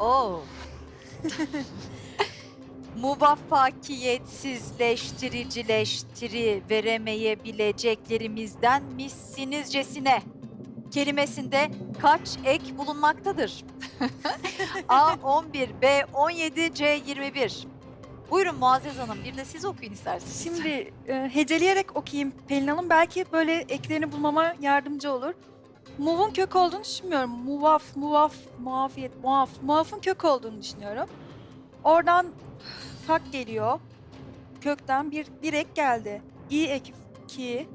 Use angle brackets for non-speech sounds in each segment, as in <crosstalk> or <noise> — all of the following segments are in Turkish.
Oo. <laughs> Muvaffakiyetsizleştiricileştiri veremeyebileceklerimizden missinizcesine kelimesinde kaç ek bulunmaktadır? <laughs> A 11, B 17, C 21. Buyurun Muazzez Hanım bir de siz okuyun isterseniz. Şimdi e, heceleyerek okuyayım Pelin Hanım. Belki böyle eklerini bulmama yardımcı olur. Move'un kök olduğunu düşünmüyorum. Muvaf, muvaf, muafiyet, muaf. Muaf'ın kök olduğunu düşünüyorum. Oradan fak geliyor. Kökten bir, ek geldi. İ ek ki,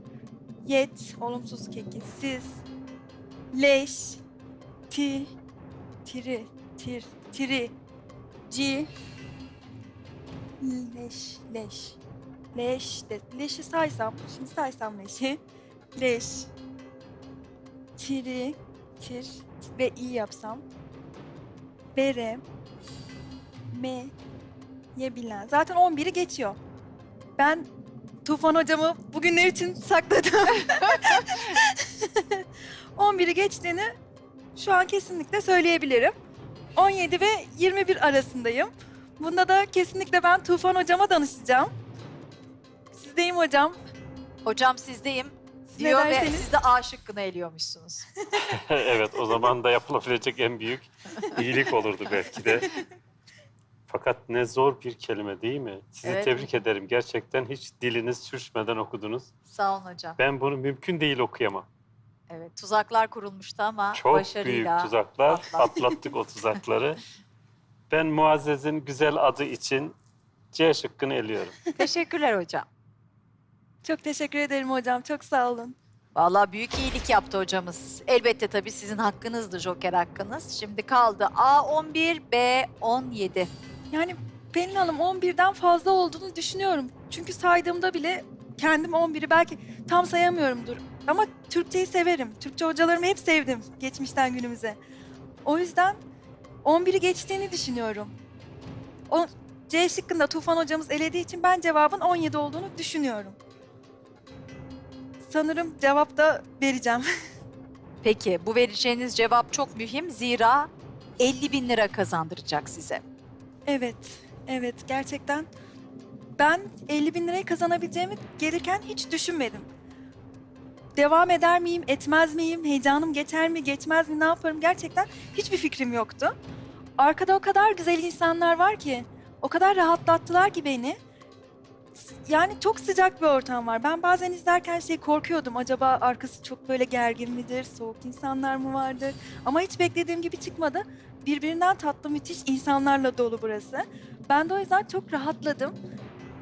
yet, olumsuz keki, siz, leş, ti, tiri, tir, tiri, ci, leş, leş. Leş de, leşi saysam, şimdi saysam leşi. Leş. Tiri, tir ve i yapsam. Bere, me, yebilen. Zaten 11'i geçiyor. Ben Tufan hocamı bugünler için sakladım. <laughs> 11'i geçtiğini şu an kesinlikle söyleyebilirim. 17 ve 21 arasındayım. Bunda da kesinlikle ben Tufan hocama danışacağım. Sizdeyim hocam. Hocam sizdeyim Siz diyor ne ve derseniz. siz de A şıkkını eliyormuşsunuz. <laughs> evet o zaman da yapılabilecek en büyük iyilik olurdu belki de. Fakat ne zor bir kelime değil mi? Sizi Evet. tebrik ederim. Gerçekten hiç diliniz sürçmeden okudunuz. Sağ olun hocam. Ben bunu mümkün değil okuyamam. Evet tuzaklar kurulmuştu ama Çok başarıyla büyük tuzaklar. atlattık. Atlattık o tuzakları. <laughs> Ben Muazzez'in güzel adı için C şıkkını eliyorum. Teşekkürler hocam. Çok teşekkür ederim hocam. Çok sağ olun. Vallahi büyük iyilik yaptı hocamız. Elbette tabii sizin hakkınızdı Joker hakkınız. Şimdi kaldı A 11, B 17. Yani Pelin Hanım 11'den fazla olduğunu düşünüyorum. Çünkü saydığımda bile kendim 11'i belki tam sayamıyorumdur. Ama Türkçeyi severim. Türkçe hocalarımı hep sevdim geçmişten günümüze. O yüzden 11'i geçtiğini düşünüyorum. O C şıkkında Tufan hocamız elediği için ben cevabın 17 olduğunu düşünüyorum. Sanırım cevap da vereceğim. <laughs> Peki bu vereceğiniz cevap çok mühim. Zira 50 bin lira kazandıracak size. Evet, evet gerçekten. Ben 50 bin lirayı kazanabileceğimi gelirken hiç düşünmedim. Devam eder miyim, etmez miyim, heyecanım geçer mi, geçmez mi, ne yaparım gerçekten hiçbir fikrim yoktu. Arkada o kadar güzel insanlar var ki, o kadar rahatlattılar ki beni. Yani çok sıcak bir ortam var. Ben bazen izlerken şey korkuyordum. Acaba arkası çok böyle gergin midir, soğuk insanlar mı vardır? Ama hiç beklediğim gibi çıkmadı birbirinden tatlı müthiş insanlarla dolu burası. Ben de o yüzden çok rahatladım.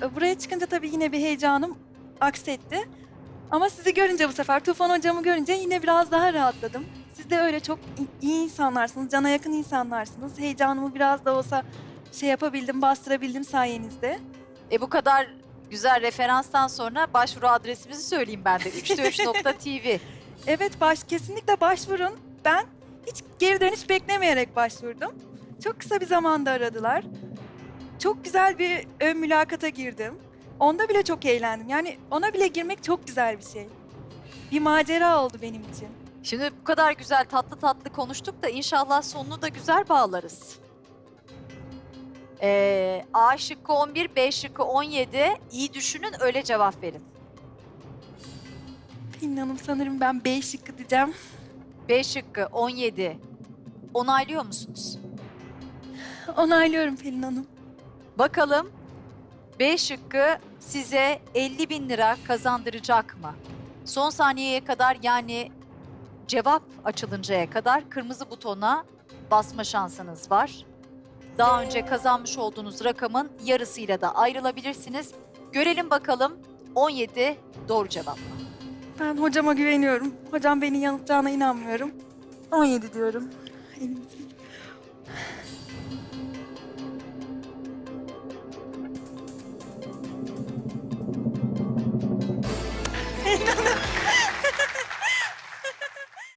E, Buraya çıkınca tabii yine bir heyecanım aksetti. Ama sizi görünce bu sefer Tufan hocamı görünce yine biraz daha rahatladım. Siz de öyle çok iyi insanlarsınız, cana yakın insanlarsınız. Heyecanımı biraz da olsa şey yapabildim, bastırabildim sayenizde. E bu kadar güzel referanstan sonra başvuru adresimizi söyleyeyim ben de. 3'te3.tv. <laughs> Evet baş, kesinlikle başvurun. Ben hiç geri dönüş beklemeyerek başvurdum. Çok kısa bir zamanda aradılar. Çok güzel bir ön mülakata girdim. Onda bile çok eğlendim. Yani ona bile girmek çok güzel bir şey. Bir macera oldu benim için. Şimdi bu kadar güzel tatlı tatlı konuştuk da inşallah sonunu da güzel bağlarız. Ee, A şıkkı 11, B şıkkı 17. İyi düşünün öyle cevap verin. Pelin Hanım sanırım ben B şıkkı diyeceğim. B şıkkı 17. Onaylıyor musunuz? Onaylıyorum Pelin Hanım. Bakalım B şıkkı size 50 bin lira kazandıracak mı? Son saniyeye kadar yani cevap açılıncaya kadar kırmızı butona basma şansınız var. Daha önce kazanmış olduğunuz rakamın yarısıyla da ayrılabilirsiniz. Görelim bakalım 17 doğru cevap mı? Ben hocama güveniyorum. Hocam beni yanıltacağına inanmıyorum. 17 diyorum. Elimizin